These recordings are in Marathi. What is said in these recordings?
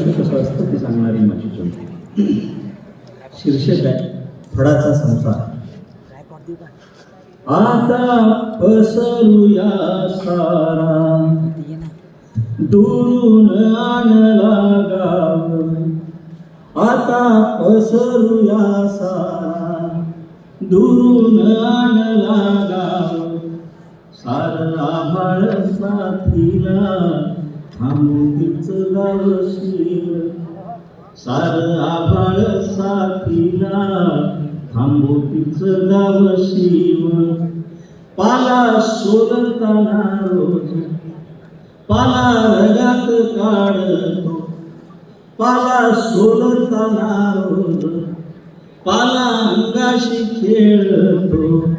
आयुष्य कसं असतं ते सांगणारी माझी कविता शीर्षक आहे फळाचा संसार. आता पसरूया सारा. दुरून आणला गाव. आता पसरूया सारा. दुरून आणला गाव. सारा आभाळ साथीला थांबूच गावशील सार आभाळ साथीला थांबूच शिव पाला सोलताना रोज पाला रगात काढतो. पाला सोलताना रोज पाला अंगाशी खेळतो.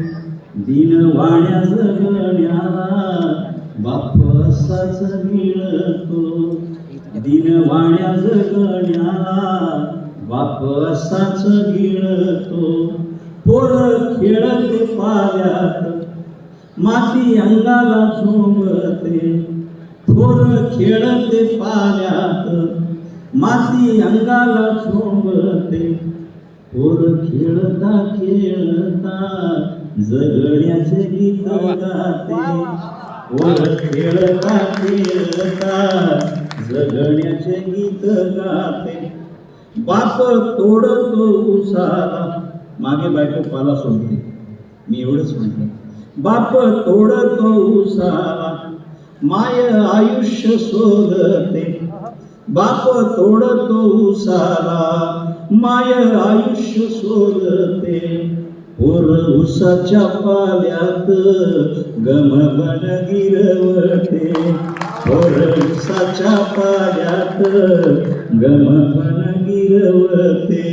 दिन वाण्याच गण्याला बाप असाच मिळतो. दिन वाण्या जगण्याला बाप असाच गिळतो. पोर खेळते पाल्यात माती अंगाला झोंबते. थोर खेळते पाण्यात माती अंगाला झोंबते. पोर खेळता खेळता जगण्याचे गीत गाते. पोर खेळता खेळता गगण्याचे गीत गाते. बाप तोडतो उसाला. मागे बायको पाला सोडते. मी एवढंच म्हणतो बाप तोडतो उसाला. माय आयुष्य सोडते. बाप तोडतो उसाला. माय आयुष्य सोडते. पोर उसाच्या पाल्यात गमबन गिरवते पोर उसाच्या पाल्यात गमबन गिरवते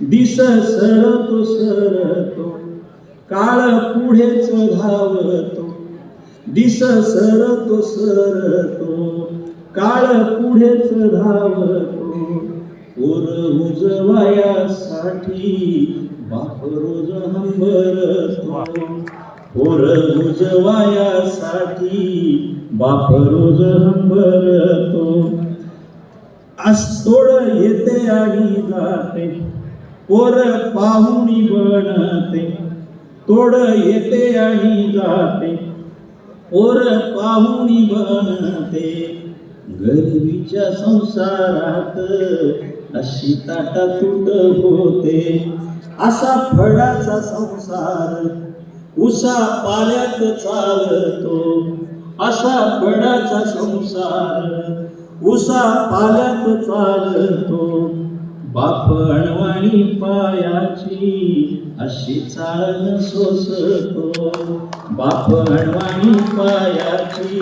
दिस सरतो सरतो काळ पुढेच धावतो दिस सरतो सरतो काळ पुढेच धावतो पोर उजवायासाठी बाप रोज हंबरतो पोर उजवायासाठी बाप रोज हंबरतो आस्तोड येते आणि जाते पोर पाहुणी बनते. तोड येते आणि जाते पोर पाहुणी बनते. गरिबीच्या संसारात अशी ताटा तुट होते. असा फळाचा संसार उसा पाल्यात चालतो. असा फळाचा संसार उसा पाल्यात चालतो. बापणवाणी पायाची अशी चाळण सोसतो. बापणवाणी पायाची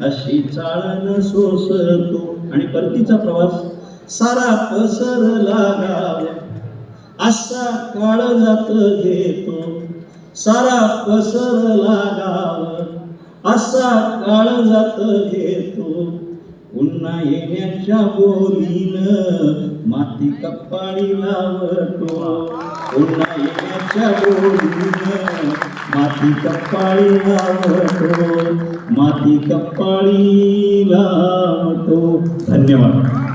अशी चाळण सोसतो. आणि परतीचा प्रवास सारा पसरला असा काळ जात घेतो. सारा पसर लागाव. असा काळ जात घेतो. पुन्हा येण्याच्या बोलीनं माती कप्पाळी लावतो. पुन्हा येण्याच्या बोलीनं माती कपाळी लावतो. माती कप्पाळी लावतो. धन्यवाद.